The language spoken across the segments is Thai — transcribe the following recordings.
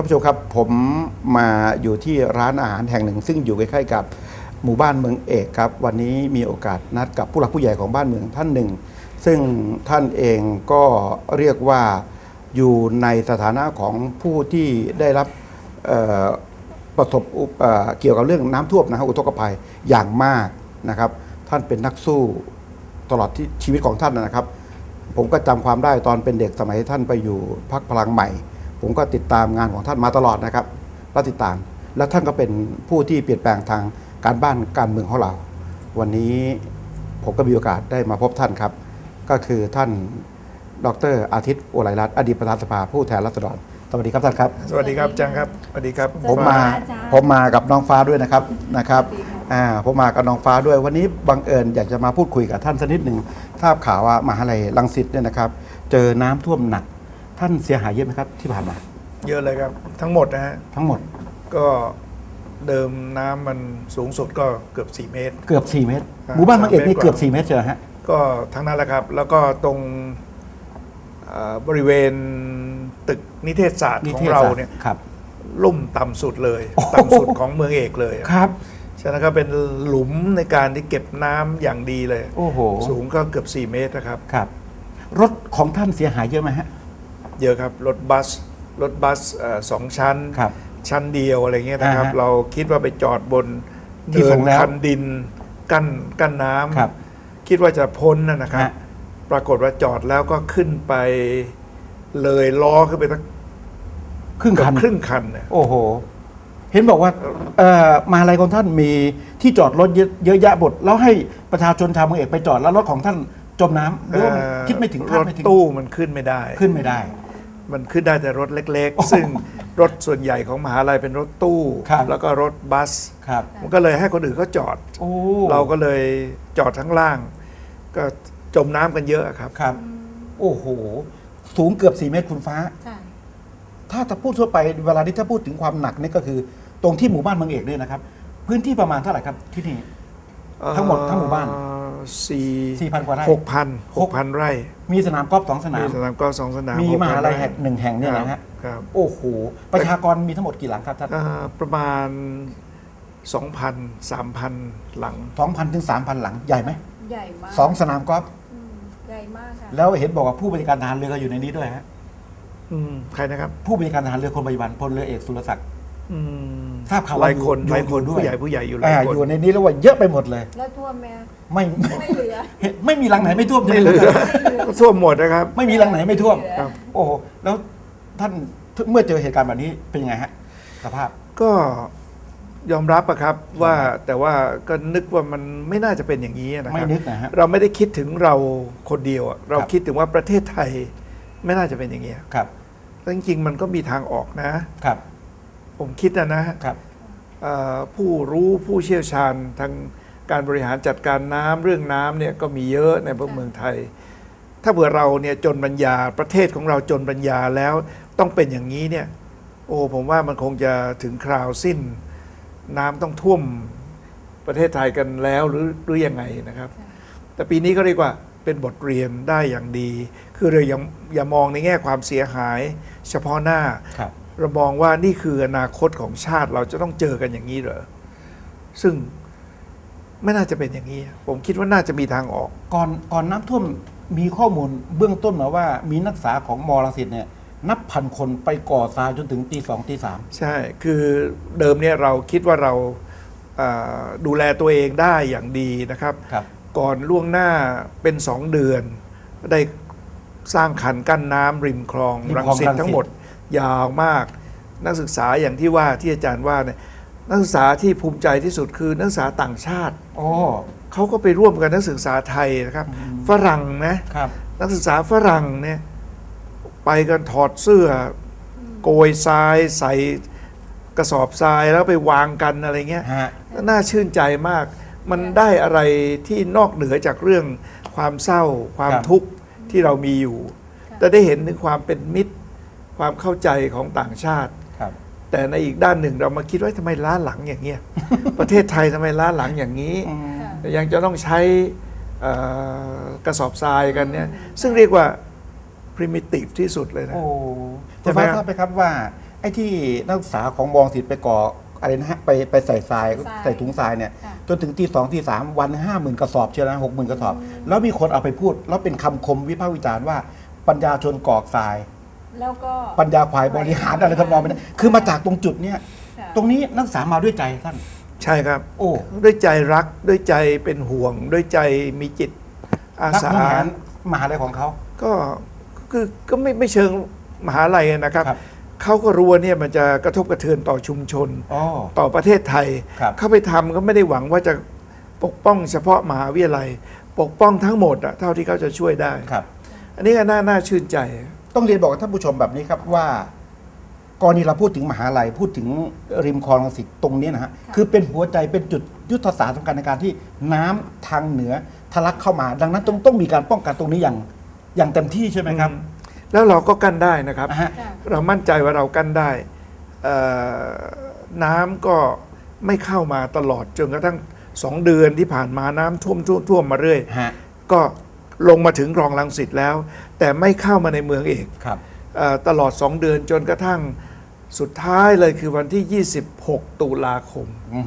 านผู้ชมครับผมมาอยู่ที่ร้านอาหารแห่งหนึ่ง ซึ่งอยู่ใกล้ๆกับหมู่บ้านเมืองเอกครับ วันนี้มีโอกาสนัดกับผู้หลักผู้ใหญ่ของบ้านเมืองท่านหนึ่ง ซึ่งท่านเองก็เรียกว่าอยู่ในสถานะของผู้ที่ได้รับประสบเเกี่ยวกับเรื่องน้ำท่วมนะครับอุทกภัยอย่างมากนะครับ ท่านเป็นนักสู้ตลอดที่ชีวิตของท่านนะครับ ผมก็จำความได้ตอนเป็นเด็กสมัยท่านไปอยู่พักพลังใหม่ ผมก็ติดตามงานของท่านมาตลอดนะครับและติดตาม และท่านก็เป็นผู้ที่เปลี่ยนแปลงทางการบ้านการเมืองของเรา วันนี้ผมก็มีโอกาสได้มาพบท่านครับ ก็คือท่านดรอาทิตย์อุไรรัตน์อดีตประธานสภาผู้แทนราษฎรสวัสดีครับท่านครับ สวัสดีครับจังครับสวัสดีครับ ผมมาอาจารย์ผมมากับน้องฟ้าด้วยนะครับนะครับสวัสดีค่ะอ่าผมมากับน้องฟ้าด้วยวันนี้บังเอิญอยากจะมาพูดคุยกับท่านสักนิดหนึ่งทราบข่าวว่ามหาลัยรังสิตเนี่ยนะครับ เจอน้ำท่วมหนัก ท่านเสียหายเยอะไหมครับที่ผ่านมา เยอะเลยครับ ทั้งหมดนะฮะทั้งหมดก็เดิมน้ำมันสูงสุดก็เกือบ 4 เมตร เกือบ 4 เมตรครับหมู่บ้านบางเอกนี่สามเมตรกว่าเกือบ 4 เมตรเจอฮะก็ทั้งนั้นแหละครับ แล้วก็ตรงเอ่อบริเวณตึกนิเทศศาสตร์นิของเทศเราศาสตร์เนี่ยครับลุ่มต่ำสุดเลยโอ้โหต่ำสุดของเมืองเอกเลยครับฉะนั้นก็เป็นหลุมในการที่เก็บน้ำอย่างดีเลย โอ้โห สูงก็เกือบ 4 เมตรนะครับ ครับ รถของท่านเสียหายเยอะไหมฮะ เยอะครับ รถบัส รถบัสเอ่อสองชั้น ครับ ชั้นเดียวอะไรเงี้ยนะครับ อ่าฮะเราคิดว่าไปจอดบนที่เนิสูนงแล้วคันดินกั้นกั้นน้ำครับคิดว่าจะพ้นนะนะครับ ฮะ ปรากฏว่าจอดแล้วก็ขึ้นไปเลยล้อขึ้นไปตั้งครึ่งเกือคับนครึ่งคันเนี่ย โอ้โห เห็นบอกว่าเอ่อมหาลัยของท่านมีที่จอดรถเยอะเยอะแยะบดแล้วให้ประชาชนชาวเมืองเอกไปจอดแล้วรถของท่านจมน้ำหรือว่ามันเอ่อคิดไม่ถึงคาดรถไม่ถึงตู้มันขึ้นไม่ได้ ขึ้นไม่ได้ มันขึ้นได้แต่รถเล็กโอ้โหๆซึ่งรถส่วนใหญ่ของมหาลัยเป็นรถตู้ ครับแล้วก็รถบัส ครับ มันก็เลยให้คนอื่นเขาจอด โอ้เราก็เลยจอดทั้งล่าง ก็จมน้ำกันเยอะครับ ครับ โอ้โห สูงเกือบ 4 เมตรคุณฟ้า ใช่ ถ้าจะพูดทั่วไปเวลาที่ถ้าพูดถึงความหนักนี่ก็คือ ตรงที่หมู่บ้านเมืองเอกเนี่ยนะครับ พื้นที่ประมาณเท่าไหร่ครับที่นี่ ทั้งหมดทั้งหมู่บ้านเอ่อสี่4,000กว่าไร่ หกพันหกพันไร่ มีสนามกอล์ฟสองสนามีมสนามกอล์ฟสองสนามมี6,000มหาลัยไร่แห่งหนึ่งแห่งเนี่ยนะฮะครับโอ้โหประชากรมีทั้งหมดกี่หลังครับท่านเอ่อประมาณ 2,000 3,000 หลังสองพันถึงสามพันหลังใหญ่ไหมใหญ่มากสองสนามกอล์ฟอืมใหญ่มากค่ะแล้วเห็นบอกว่าผู้บริการทหารเรือก็อยู่ในนี้ด้วยฮะอืมใครนะครับ ผู้บริการทหารเรือคนปัจจุบันพลเรือเอกสุรศักดิ์อืม ทราบข่าวหว่าลายคนอยู่หลายคนอยู่ด้วยผู้ใหญ่ผู้ใหญ่อยู่หลาอ่ายคนอยู่ในนี้แล้วว่าเยอะไปหมดเลย แล้วท่วมไหมคะไม่ไม่เหลือ เห็นไม่มีหลังไหนไม่ท่วมไม่เหลือใช่ไหมก็ท่วมหมดนะครับ ไม่มีหลังไหนไม่ท่วมเหลือครับ โอ้โหแล้วท่านเมื่อเจอเหตุการณ์แบบนี้เป็นยังไงฮะสภาพ ก็ยอมรับอะครับว่าแต่ว่าก็นึกว่ามันไม่น่าจะเป็นอย่างนี้นะคไม่รับนึกนะฮะ เราไม่ได้คิดถึงเราคนเดียวอะเราครับ คิดถึงว่าประเทศไทยไม่น่าจะเป็นอย่างนี้ยครับแล้วจริงๆมันก็มีทางออกนะ ครับ ผมคิดนะนะครับเอ่อผู้รู้ผู้เชี่ยวชาญทางการบริหารจัดการน้ำเรื่องน้ำเนี่ยก็มีเยอะในเมืองไทย ถ้าเผื่อเราเนี่ยจนปัญญาประเทศของเราจนปัญญาแล้วต้องเป็นอย่างนี้เนี่ยโอ้ผมว่ามันคงจะถึงคราวสิ้น น้ำต้องท่วมประเทศไทยกันแล้วหรือหรือยังไงนะครับ แต่ปีนี้ก็เรียกว่าเป็นบทเรียนได้อย่างดี คือเราอย่าอย่ามองในแง่ความเสียหาย เฉพาะหน้าครับ เรามองว่านี่คืออนาคตของชาติเราจะต้องเจอกันอย่างนี้เหรอซึ่งไม่น่าจะเป็นอย่างนี้ ผมคิดว่าน่าจะมีทางออก ก่อนก่อนน้ำท่วมมีข้อมูลเบื้องต้นมาว่า มีนักศึกษาของมอรังสิตเนี่ยนับพันคนไปก่อทรายจนถึงตีสองตีสามใช่ คือเดิมเนี่ยเราคิดว่าเราอ่าดูแลตัวเองได้อย่างดีนะครับครับก่อนล่วงหน้าเป็นสองเดือน ได้สร้างขันกั้นน้ำริมคลองริมรังคลองสิตรังสิตทั้งหมด ยาวมาก นักศึกษาอย่างที่ว่าที่อาจารย์ว่าเนี่ยนักศึกษาที่ภูมิใจที่สุดคือนักศึกษาต่างชาติโอ้เขาก็ไปร่วมกันนักศึกษาไทยนะครับ ฝรั่งนะครับนักศึกษาฝรั่งเนี่ยไปกันถอดเสื้ออโกยทรายใส่กระสอบทรายแล้วไปวางกันอะไรเงี้ยฮะน่าชื่นใจมาก มันได้อะไรที่นอกเหนือจากเรื่องความเศร้าความครับทุกข์ที่เรามีอยู่ค่ะแต่ได้เห็นถึงความเป็นมิตร ความเข้าใจของต่างชาติครับแต่ในอีกด้านหนึ่งเรามาคิดว่าทำไมล้าหลังอย่างเงี้ย ประเทศไทยทำไมล้าหลังอย่างนี้อืมค่ะยังจะต้องใช้เอ่อกระสอบทรายกันเนี่ย ซึ่งเรียกว่า primitive ที่สุดเลยนะโอ้ใช่คุณไหมฟ้าครับทราบไหมครับว่า ไอ้ที่นักศึกษาของมองสิทธิ์ไปก่ออะไรนะฮะไปไปใส่ทรายทรายใส่ถุงทรายเนี่ยค่ะจนถึงที่สองที่สามวันห้าหมื่นกระสอบเชียวนะหกหมื่นกระสอบ แล้วมีคนเอาไปพูด แล้วเป็นคำคมวิพากษ์วิจารณ์ว่าปัญญาชนกอกทราย แล้วก็ ปัญญาควายบริหารอะไรทำนองนี้คือมาจากตรงจุดเนี้ยค่ะ ตรงนี้นักศึกษามาด้วยใจท่าน ใช่ครับ โอ้ ด้วยใจรักด้วยใจเป็นห่วง ด้วยใจมีจิตอานักสา บริหารมหาลัยของเขา ก็คือก็ไม่ไม่เชิงมหาลัยนะครับ ครับ เขาก็รู้ว่าเนี่ยมันจะกระทบกระเทือนต่อชุมชน อ๋อ ต่อประเทศไทย ครับ เขาไปทำก็ไม่ได้หวังว่าจะปกป้องเฉพาะมหาวิทยาลัย ปกป้องทั้งหมดอะเท่าที่เขาจะช่วยได้ ครับ อันนี้ก็น่าน่าชื่นใจ ต้องเรียนบอกกับท่านผู้ชมแบบนี้ครับว่ากรณีเราพูดถึงมหาลัยพูดถึงริมคลองรังสิตตรงนี้นะฮะคือเป็นหัวใจเป็นจุดยุทธศาสตร์สำคัญในการที่น้ำทางเหนือทะลักเข้ามา ดังนั้นต้องต้องมีการป้องกันตรงนี้อย่างอย่างเต็มที่ใช่ไหมครับแล้วเราก็กั้นได้นะครับ อ่าฮะ ค่ะเรามั่นใจว่าเรากั้นได้เอ่อน้ำก็ไม่เข้ามาตลอดจนกระทั่งสองเดือนที่ผ่านมาน้ำท่วมท่วมท่วมมาเรื่อย ฮะ ก็ ลงมาถึงคลองลังสิตแล้ว แต่ไม่เข้ามาในเมืองเอกครับ เออตลอด 2 เดือนจนกระทั่งสุดท้ายเลยคือวันที่ 26 ตุลาคม อืม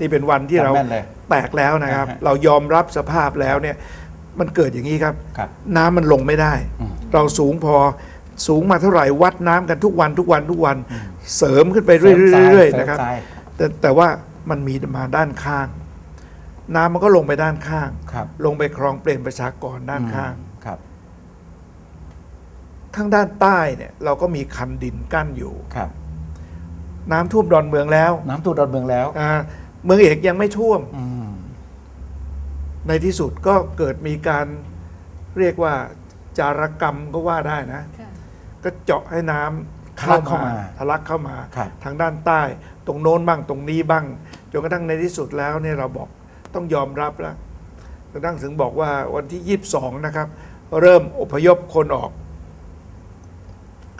นี่เป็นวันที่เราจำแม่นเลยแตกแล้วนะครับ อ่าฮะ เรายอมรับสภาพแล้วเนี่ยมันเกิดอย่างนี้ครับ ครับ น้ำมันลงไม่ได้ อืมเราสูงพอสูงมาเท่าไหร่วัดน้ำกันทุกวันทุกวันทุกวัน เสริมขึ้นไปเรื่สมทาอยๆเสมนะครับทายแต่แต่ว่ามันมีมาด้านข้าง น้ำมันก็ลงไปด้านข้าง ครับลงไปคลองเปลี่ยนประชากรด้านข้าง ครับ ข้างด้านใต้เนี่ย เราก็มีคันดินกั้นอยู่ ครับ น้ำท่วมดอนเมืองแล้วน้ำท่วมดอนเมืองแล้ว อ่าเมืองเอกยังไม่ท่วม อืม ในที่สุดก็เกิดมีการเรียกว่าจารกรรมก็ว่าได้นะ ค่ะก็เจาะให้น้ำทะลักเข้ามาทะลักเข้ามา ครับ ทางด้านใต้ ตรงโน้นบ้างตรงนี้บ้างจนกระทั่งในที่สุดแล้วเนี่ยเราบอก ต้องยอมรับแล้วจนกระทั่งถึงบอกว่าวันที่ 22 นะครับ เริ่มอพยพคนออก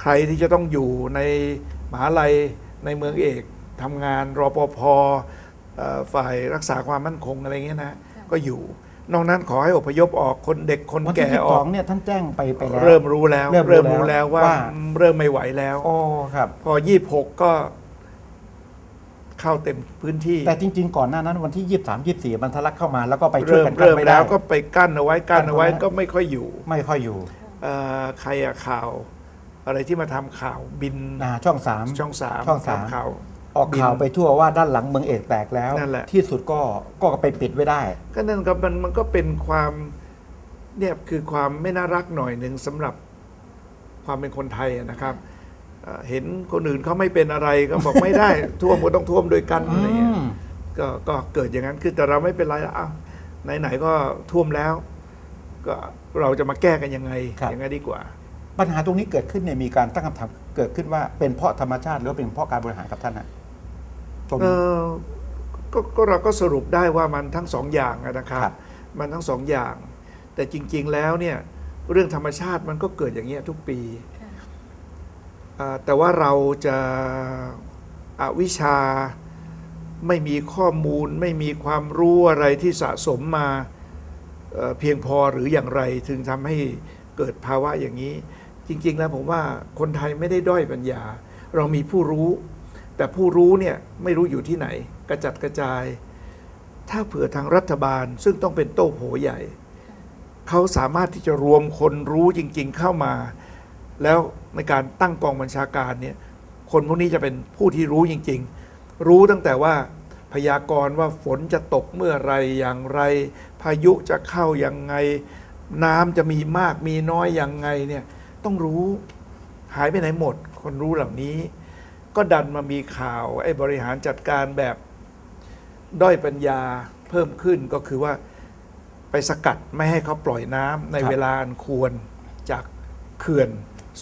ใครที่จะต้องอยู่ในมหาลัยในเมืองเอกทำงานรอปภเอ่อฝ่ายรักษาความมั่นคงอะไรเงี้ยนะก็อยู่ นอกนั้นขอให้อพยพออกคนเด็กคนวันที่แก่สิบอสออกงเนี่ยท่านแจ้งไปไปแล้วเริ่มรู้แล้ว เริ่มรู้เริ่มรู้แล้วว่าว่าเริ่มไม่ไหวแล้วโอ้ครับพอยี่หกก็ เข้าเต็มพื้นที่แต่จริง ๆ ก่อนหน้านั้นวันที่ยี่สามยี่สี่มันทะลักเข้ามาแล้วก็ไปช่วยเริ่มกันกันเริ่มไม่ได้ แล้วก็ไปกั้นเอาไว้กั้นเอาไว้กั้นเอาไว้ ก็ไม่ค่อยอยู่ไม่ค่อยอยู่เอ่อใครอะข่าว อะไรที่มาทำข่าวบินอ่าช่องสามช่องสามช่องสาม ทำข่าว ออกข่าวไปทั่วว่าด้านหลังเมืองเอกแตกแล้ว นั่นแหละ ที่สุดก็ก็ไปปิดไว้ได้ ก็นั่นก็มันมันก็เป็นความเนี่ยคือความไม่น่ารักหน่อยหนึ่งสำหรับความเป็นคนไทยอะนะครับ เอ่อเห็นคนอื่นเขาไม่เป็นอะไรก็บอกไม่ได้ ท่วมก็ต้องท่วมด้วยกันอะไรเงี้ยอืมก็ก็เกิดอย่างนั้นคือแต่เราไม่เป็นไรละอ้าวไหนๆก็ท่วมแล้ว ก็เราจะมาแก้กันยังไงครับยังไงดีกว่า ปัญหาตรงนี้เกิดขึ้นเนี่ยมีการตั้งคำถามเกิดขึ้นว่าเป็นเพราะธรรมชาติหรือว่าเป็นเพราะการบริหารครับท่านนะตรงเอนี้อก็ก็เราก็สรุปได้ว่ามันทั้งสองอย่างอะนะครับครับ มันทั้งสองอย่าง แต่จริง ๆ แล้วเนี่ยเรื่องธรรมชาติมันก็เกิดอย่างเงี้ยทุกปีค่ะอ่า แต่ว่าเราจะอาวิชาไม่มีข้อมูล ไม่มีความรู้อะไรที่สะสมมาเเพียงพอหรืออย่างไร ถึงทำให้เกิดภาวะอย่างนี้ จริง ๆ แล้วผมว่าคนไทยไม่ได้ด้อยปัญญา เรามีผู้รู้ แต่ผู้รู้เนี่ยไม่รู้อยู่ที่ไหน กระจัดกระจาย ถ้าเผื่อทางรัฐบาลซึ่งต้องเป็นโต้โผใหญ่ เขาสามารถที่จะรวมคนรู้จริง ๆ เข้ามา แล้ว ในการตั้งกองบัญชาการเนี่ยคนพวกนี้จะเป็นผู้ที่รู้จริง ๆ รู้ตั้งแต่ว่าพยากรณ์ว่าฝนจะตกเมื่อไรอย่างไร พายุจะเข้ายังไง น้ำจะมีมากมีน้อยอย่างไงเนี่ยต้องรู้หายไปไหนหมด คนรู้เหล่านี้ ก็ดันมามีข่าวไอ้บริหารจัดการแบบด้อยปัญญาเพิ่มขึ้นก็คือว่าไปสกัดไม่ให้เขาปล่อยน้ำในเวลาอันควรจากเขื่อน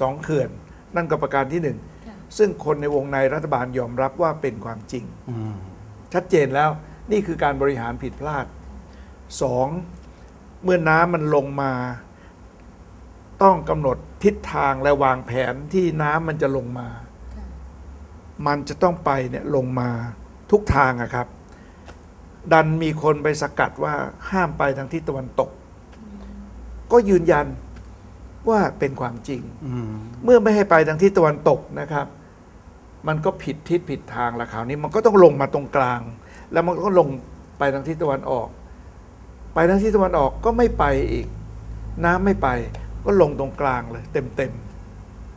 สองเขื่อน นั่นก็ประการที่หนึ่งค่ะซึ่งคนในวงในรัฐบาลยอมรับว่าเป็นความจริงอืมชัดเจนแล้วนี่คือการบริหารผิดพลาดสองเมื่อน้ำมันลงมา ต้องกำหนดทิศทางและวางแผนที่น้ำมันจะลงมาค่ะมันจะต้องไปเนี่ยลงมาทุกทางอะครับ ดันมีคนไปสกัดว่าห้ามไปทางทิศตะวันตก ก็ยืนยัน ว่าเป็นความจริงอืมเมื่อไม่ให้ไปทางทิศตะวันตกนะครับ มันก็ผิดทิศผิดทางละคราวนี้มันก็ต้องลงมาตรงกลาง แล้วมันก็ลงไปทางทิศตะวันออก ไปทางทิศตะวันออกก็ไม่ไปอีก น้ำไม่ไป ก็ลงตรงกลางเลยเต็มเต็ม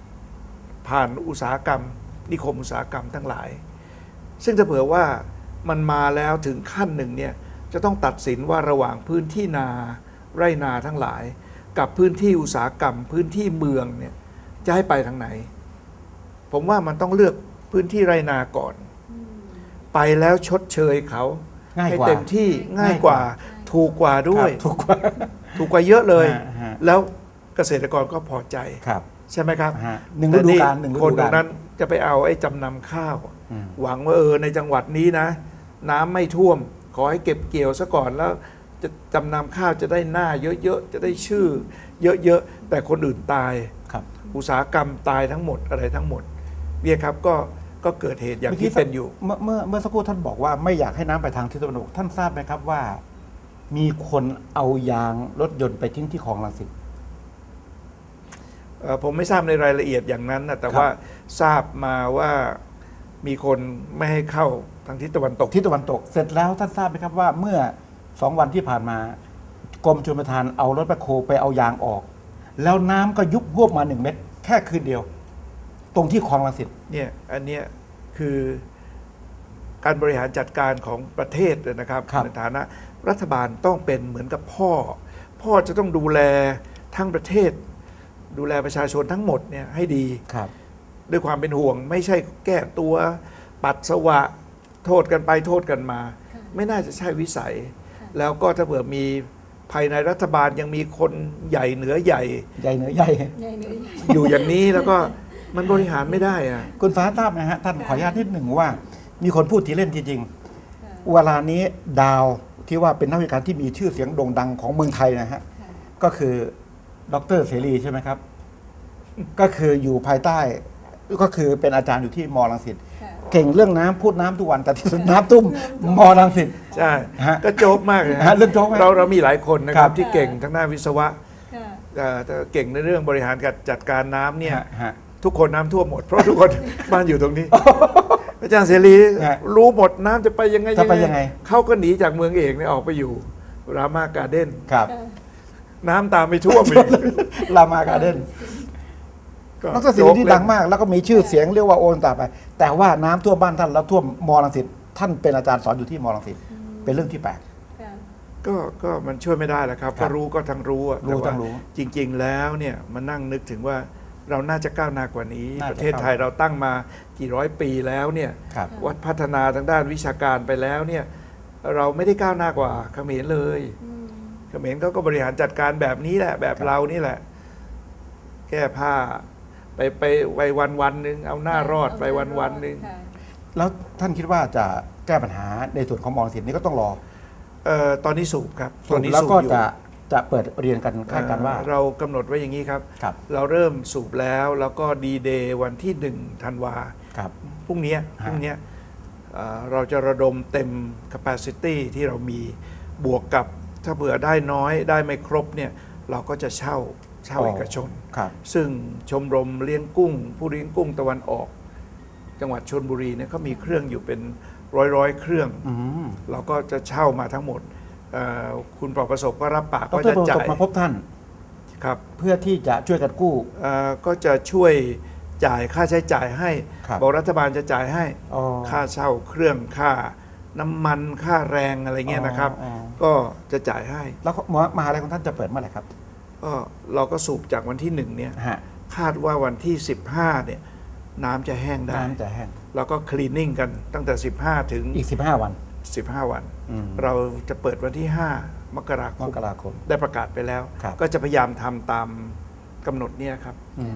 ๆผ่านอุตสาหกรรม นิคมอุตสาหกรรมทั้งหลาย ซึ่งถ้าเผื่อว่ามันมาแล้วถึงขั้นหนึ่งเนี่ยจะต้องตัดสินว่าระหว่างพื้นที่นาไรนาทั้งหลาย กับพื้นที่อุตสาหกรรม พื้นที่เมืองเนี่ยจะให้ไปทางไหน ผมว่ามันต้องเลือกพื้นที่ไรนาก่อน ไปแล้วชดเชยเขาง่ายให้กว่า เต็มที่ง่ายกว่า ถูกกว่าด้วย ครับถูกกว่า ถูกกว่าเยอะเลย ฮะฮะ แล้วเกษตรกรก็พอใจ ครับใช่ไหมครับ ฮะหนึ่งฤดูกาลหนึ่งฤคนดูตรกาลงนั้นจะไปเอาไอ้จำนำข้าว อืมหวังว่าเออในจังหวัดนี้นะ น้ำไม่ท่วม ขอให้เก็บเกี่ยวซะก่อนแล้ว จะจำนำข้าวจะได้หน้าเยอะๆ จะได้ชื่อ เยอะๆ แต่คนอื่นตาย ครับ อุตสาหกรรมตายทั้งหมดอะไรทั้งหมดเนี่ยครับก็ก็เกิดเหตุอย่างที่เป็นอยู่ เมื่อเมื่อเมื่อสักครู่ท่านบอกว่าไม่อยากให้น้ำไปทางทิศตะวันออกท่านทราบไหมครับว่า มีคนเอายางรถยนต์ไปทิ้งที่คลองลังสิต เอ่อผมไม่ทราบในรายละเอียดอย่างนั้นนะแต่ครับ ว่าทราบมาว่ามีคนไม่ให้เข้าทางทิศตะวันตกทิศตะวันตกเสร็จแล้วท่านทราบไหมครับว่าเมื่อ สองวันที่ผ่านมากรมชลประทานเอารถแบคโคไปเอายางออก แล้วน้ำก็ยุบพวบมาหนึ่งเม็ดแค่คืนเดียว ตรงที่คลองลังสิตเนี่ยอันเนี้ยคือการบริหารจัดการของประเทศนะครับครับในฐานะรัฐบาลต้องเป็นเหมือนกับพ่อ พ่อจะต้องดูแลทั้งประเทศ ดูแลประชาชนทั้งหมดเนี่ยให้ดี ครับ ด้วยความเป็นห่วงไม่ใช่แก้ตัวปัดสวะ โทษกันไปโทษกันมาค่ะไม่น่าจะใช่วิสัยค่ะ แล้วก็ถ้าเผื่อมีภายในรัฐบาลยังมีคนใหญ่เหนือใหญ่ ใหญ่เหนือใหญ่ ใหญ่เนื้อใหญ่อยู่อย่างนี้แล้วก็มันบริหารไม่ได้อะคุณฟ้าทราบไหมฮะ ท่านขออนุญาตนิดหนึ่งว่า มีคนพูดทีเล่นทีจริงค่ะเวลานี้ดาวที่ว่าเป็นนักวิชาการที่มีชื่อเสียงโด่งดังของเมืองไทยนะฮะค่ะก็คือดรเสรีใช่ไหมครับ ก็คืออยู่ภายใต้ ก็คือเป็นอาจารย์อยู่ที่มอลังสิตค่ะ เก่งเรื่องน้ำพูดน้ำทุกวันแต่ที่สุดน้ำตุ้มมอลังสิต ใช่ฮะก็โจ๊กมากเลยนะฮะเรื่องโจ๊กไหมเราเรามีหลายคนนะคครัรับบ ที่เก่งทั้งด้านวิศวะค่ะ เอ่อแต่เก่งในเรื่องบริหารการจัดการน้ำเนี่ยฮะฮะ ทุกคนน้ำท่วมหมด เพราะทุกคน บ้านอยู่ตรงนี้ อาจารย์เสรีฮะรู้หมดน้ำจะไปยังไงจะไปยังไง เขาก็หนีจากเมืองเอกเนี่ยออกไปอยู่รามาการ์เด้นครับค่ะน้ำตามไปท่วมอีกรามาการ์เด้น ดรเสรีที่ดังมาก แล้วก็มีชื่อเสียงเรียกว่าโอนต่อไป แต่ว่าน้ำท่วมบ้านท่านแล้วท่วมมอลังสิตท่านเป็นอาจารย์สอนอยู่ที่มอลังสิตเป็นเรื่องที่แปลกค่ะก็ก็มันช่วยไม่ได้แหละครับครัก็บรู้ก็ทั้งรู้อะรู้แต่ว่าทั้งรู้จริง ๆ แล้วเนี่ยมานั่งนึกถึงว่าเราน่าจะก้าวหน้ากว่านี้น่าจะประเทศไทยเราตั้งมากี่ร้อยปีแล้วเนี่ยครับวัดพัฒนาทางด้านวิชาการไปแล้วเนี่ยเราไม่ได้ก้าวหน้ากว่าเขมรเลยอืมเขมรเขาก็บริหารจัดการแบบนี้แหละ แบบครับเรานี่แหละ แก้ผ้า ไปไปไปวันวันๆหนึ่งเอาหน้ารอดไปวันวันๆหนึ่งค่ะแล้วท่านคิดว่าจะแก้ปัญหาในส่วนของมอลังสิตนี้ก็ต้องรอเอ่อตอนนี้สูบครับตอนนี้แล้วสูบก็อยู่จะจะเปิดเรียนกันคาดการณ์ว่าเอ่อเรากำหนดไว้อย่างนี้ครับครับ เราเริ่มสูบแล้วแล้วก็ดีเดย์วันที่หนึ่งธันวาครับพรุ่งเนี้ยฮะพรุ่งเนี้ยเอ่อเราจะระดมเต็ม capacity ที่เรามีบวกกับถ้าเผื่อได้น้อยได้ไม่ครบเนี่ยเราก็จะเช่าเช่าเอกชน ครับซึ่งชมรมเลี้ยงกุ้ง ผู้เลี้ยงกุ้งตะวันออก จังหวัดชนบุรีเนี่ยเขามีเครื่องอยู่เป็นร้อยร้อยๆเครื่อง อืมเราก็จะเช่ามาทั้งหมดเอ่อคุณปลอบประสบก็รับปากดว่ารจะประสจ่าบยมาพบท่าน ครับเพื่อที่จะช่วยกันกู้ เอ่อก็จะช่วยจ่ายค่าใช้จ่ายให้ครับ บอกรัฐบาลจะจ่ายให้ อ๋อ ค่าเช่าเครื่องค่าน้ำมันค่าแรงอะไรเงี้ยนะครับ อ๋ออ๋อ ก็จะจ่ายให้แล้วมหาลัยของท่านจะเปิดเมื่อไหร่ครับ ก็เราก็สูบจากวันที่หนึ่งเนี่ยฮะคาดว่าวันที่ 15เนี่ยน้ำจะแห้งได้น้ำจะแห้งแล้วก็คลีนนิ่งกันตั้งแต่ 15 ถึง อีก 15 วัน 15 วัน อืม เราจะเปิดวันที่ 5 มกราคมมกราคม ได้ประกาศไปแล้ว ครับ ก็จะพยายามทำตามกำหนดเนี่ยครับ อืม